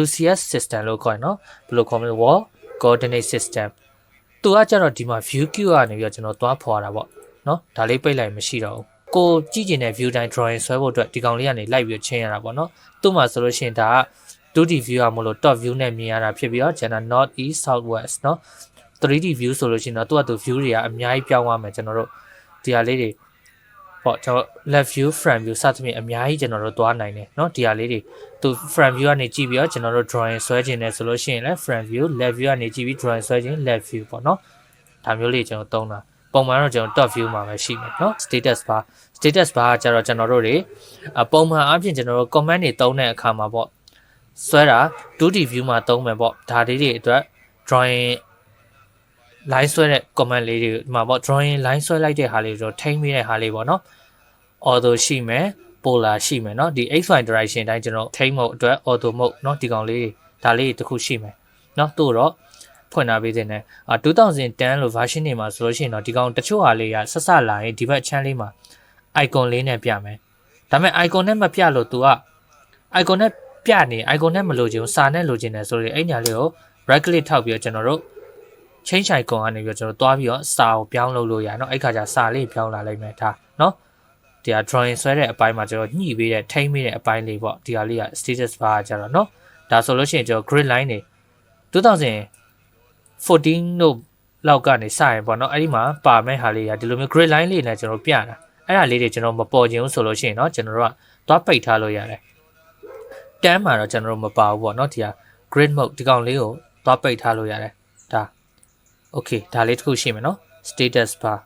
WCS system လို့ခေါ်တယ်နော်ဘယ်လိုခေါ်မလဲ wall coordinate system သူကကြတော့ဒီမှာ view queue ကနေပြီးတော့ကျွန်တော်သွားဖွာတာပေါ့နော်ဒါလေးပိတ်လိုက်မရှိတော့ဘူးကိုကြည့်ကျင်တဲ့ view တိုင်း drawing ဆွဲဖို့အတွက်ဒီကောင်လေးကနေလိုက်ပြီးချင်းရတာပေါ့နော်သူ့မှာဆိုလို့ရှိရင်ဒါက 2D view ရမလို့ top view နဲ့မြင်ရတာဖြစ်ပြီးတော့ကျွန်တော် north east south west เนาะ 3D view ဆိုလို့ရှိရင်တော့သူကသူ view တွေကအများကြီးပြောင်းသွားမယ်ကျွန်တော်တို့ဒီဟာလေးတွေ ပေါ့ကျွန်တော် left view front view စသဖြင့်အများကြီးကျွန်တော်တို့သွားနိုင်တယ်เนาะဒီဟာလေးတွေသူ front view ကနေကြည့်ပြီးတော့ကျွန်တော်တို့ drawing ဆွဲခြင်းနဲ့ဆိုလို့ရှိရင်လည်း front view left view ကနေကြည့်ပြီး drawing ဆွဲခြင်း left view ပေါ့เนาะဒါမျိုးလေးကျွန်တော်သုံးတာပုံမှန်တော့ကျွန်တော် top view မှာပဲရှိမယ်เนาะ status bar status bar ကကျတော့ကျွန်တော်တို့တွေအပုံမှန်အပြင်ကျွန်တော်တို့ comment တွေသုံးတဲ့အခါမှာပေါ့ဆွဲတာ 2D view မှာသုံးမယ်ပေါ့ဒါလေးတွေအတွက် drawing line ဆွဲတဲ့ comment လေးတွေဒီမှာပေါ့ drawing line ဆွဲလိုက်တဲ့ဟာလေးတို့ထိမ့်မိတဲ့ဟာလေးပေါ့နော် auto ရှိမယ် polar ရှိမယ်เนาะဒီ xy direction တိုင်းကျွန်တော်ထိမ့်မှုအတွက် auto mode เนาะဒီကောင်လေးတွေဒါလေးတွေတစ်ခုရှိမယ်เนาะတို့တော့ဖွင့်ထားပေးတဲ့နဲ့အာ2010လို့ version တွေမှာဆိုလို့ရှိရင်တော့ဒီကောင်တချို့ဟာလေးကဆက်ဆက်လာရင်ဒီဘက် channel လေးမှာ icon လေးနဲ့ပြမယ်ဒါပေမဲ့ icon နဲ့မပြလို့ तू က icon နဲ့ပြနေ icon နဲ့မလိုချင်ဘူးစာနဲ့လိုချင်တယ်ဆိုရင်အဲ့ညာလေးကို right click ထောက်ပြီးတော့ကျွန်တော်တို့ change icon ကနေပြီးတော့ကျွန်တော်သွားပြီးတော့စာကိုပြောင်းလုပ်လို့ရเนาะအဲ့ခါကျစာလေးပြောင်းလာလိုက်မယ်ဒါเนาะဒီဟာ drawing ဆွဲတဲ့အပိုင်းမှာကျွန်တော်ညှိပေးတဲ့ထိမ့်ပေးတဲ့အပိုင်းလေးပေါ့ဒီဟာလေးက status bar ကကျတော့เนาะဒါဆိုလို့ရှိရင်ကျွန်တော် grid line တွေ2014တို့လောက်ကနေစရင်ပေါ့เนาะအဲ့ဒီမှာပါမဲ့ဟာလေးကဒီလိုမျိုး grid line လေးနဲ့ကျွန်တော်ပြတာအဲ့ဒါလေးတွေကျွန်တော်မပေါ်ခြင်းဆိုလို့ရှိရင်เนาะကျွန်တော်တို့ကသွားပိတ်ထားလို့ရတယ်တန်းမှာတော့ကျွန်တော်တို့မပါဘူးပေါ့เนาะဒီဟာ grid mode ဒီကောင်လေးကိုသွားပိတ်ထားလို့ရတယ်ဒါ okay ဒါလေးတစ်ခုရှိမယ်နော် status bar